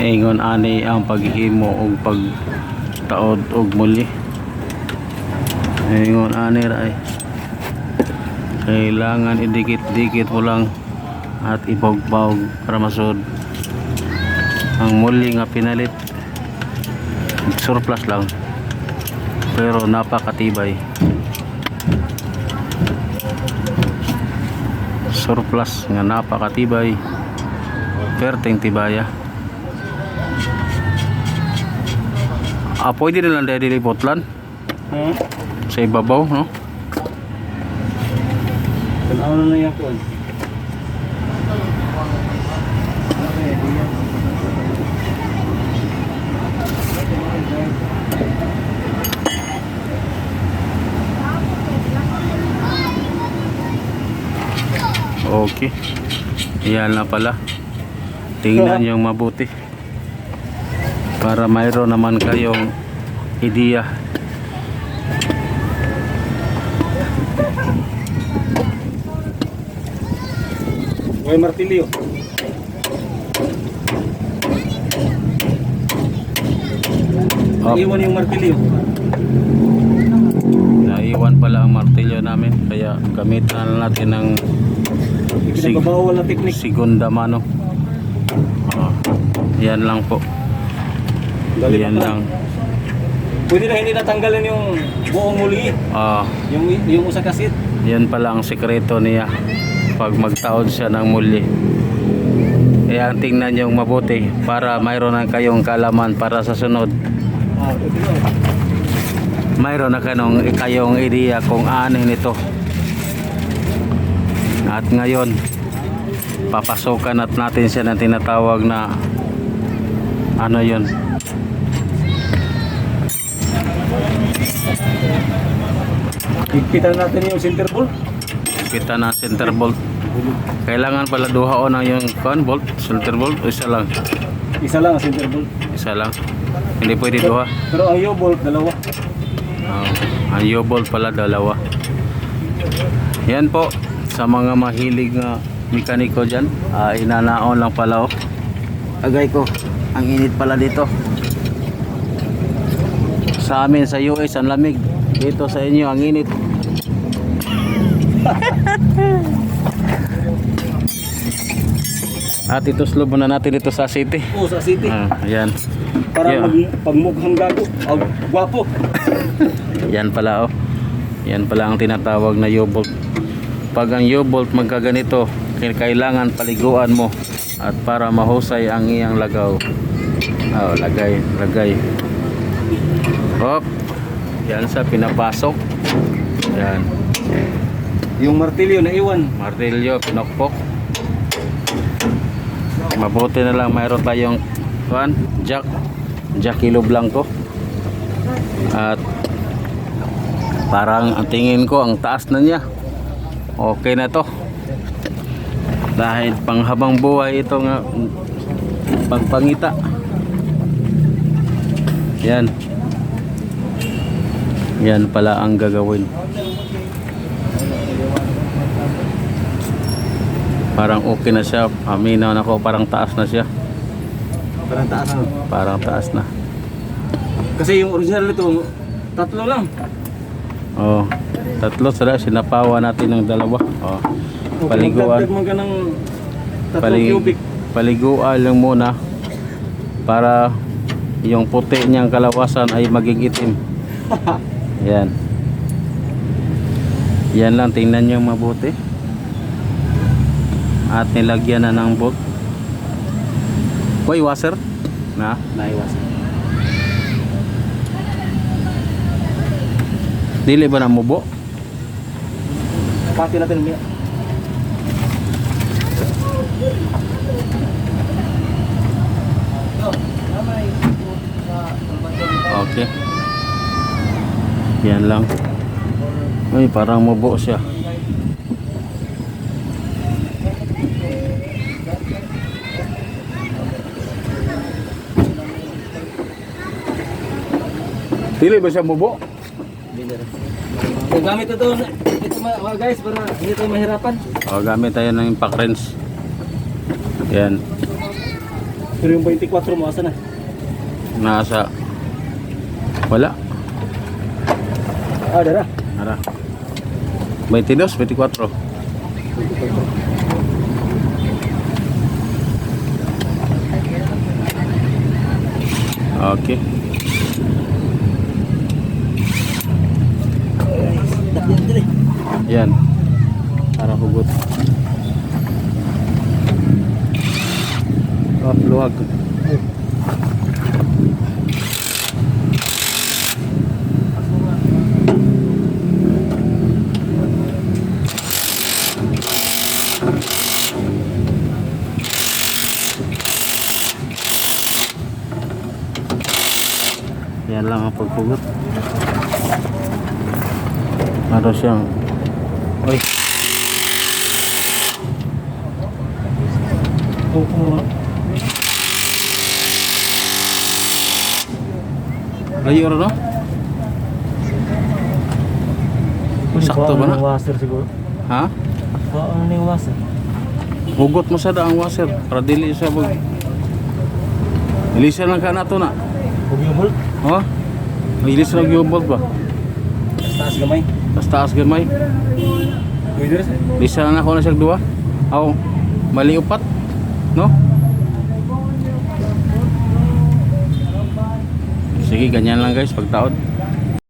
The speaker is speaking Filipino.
ingon ani ang paghihimo og pagtaod og muli. Ingon ani ra ay kailangan idikit-dikit mo lang at ibog-bog para masud ang muli nga pinalit. Surplus lang pero napakatibay. Surplus nga napakatibay. Perteng tibaya ah pwede na lang dahil dilipotlan Hmm? sa ibabaw no? Tanaw na na yan ko. okay. Yan na pala. Tingnan yung mabuti para mayroon naman kayong ideya. May martilyo. Oh, Iwan yung martilyo. naiwan pala ang martilyo namin kaya gamitan na natin ng sig segunda mano. Ah, yan lang po Galing yan lang. Pwede na hindi natanggalan yung buong muli. Ah, Yung, yung usa kasit. yan pala ang sekreto niya. Pag magtaod siya ng muli. Kaya tingnan yung mabuti para mayroon na kayong kalaman para sa sunod. Ah, mayroon na kanong kayong ideya kung ano nito at ngayon papasukan at natin siya ng tinatawag na ano yun Higpitan natin yung center bolt. kita na center bolt kailangan pala duhaon na yung con bolt center bolt o isa lang Isa lang ang center bolt. isa lang hindi pwede duha Pero ang U-bolt, dalawa. Oh, ang U-bolt pala dalawa. Yan po sa mga mahilig nga mekaniko diyan. ah inanaon lang pala oh. Agay ko. Ang init pala dito. Sa amin sa US ang lamig. Dito sa inyo ang init. At ito slow na natin dito sa city. Oo, sa city. Ah, ayan. Para Yeah. mag, pagmukhang gago. Oh, gwapo. Yan pala oh. Yan pala ang tinatawag na U-bolt. Pag ang U-bolt magkaganito, kailangan paliguan mo at para mahusay ang iyang lagaw. Oh, lagay, lagay. Hop. Yan sa pinapasok. Yan. Yung martilyo na iwan. Martilyo, pinokpok. Mabuti na lang mayroon tayong kuan, jack. Jack kilo blanco. At parang ang tingin ko ang taas na niya. Okay na to. Dahil panghabang buhay ito nga pagpangita. Yan. Yan pala ang gagawin. Parang okay na siya. Aminaw na ko, parang taas na siya. Parang taas ano. Parang taas na. Kasi yung original nito, tatlo lang. Oh, tatlo sila sinapawa natin ng dalawa. Oh. Paliguan. Magdagdag ka ng tatlong cubic. paliguan lang muna para yung puti niyang kalawasan ay maging itim. Yan. Yan lang tingnan niyo mabuti. At nilagyan na ng bolt. Hoy, washer. Na, Naiwas. dili ba na mubo? Pati natin umiyak. Okay. Yan lang. Ay, parang mubo siya. Dili ba siya mubo? So, gamit ito, ito mga mga guys, para hindi tayo mahirapan. O, gamit tayo ng impact wrench. Yan. Pero yung 24 mo, asa na? Nasa wala. Ah, dara. Ara. 22, 24. Okay. Dakyan dali. Yan. Para hugot. Oh, luwag. Yan lang ang pagpugot. Meron siyang Oy, Oo. oo. Layo rin no? Sakto ba na? Washer siguro. Ha? Ano na yung washer? Hugot mo sa daang washer para dili siya mag Ilisa lang ka na to na. Huwag yung bolt. Ha? Ilisa lang yung bolt ba? Taas gamay. Tapos taas gamay. Pwede rin sir. Lisa na ako na siya duwa. Aw, mali upat. No? Sige, ganyan lang guys pagtaod.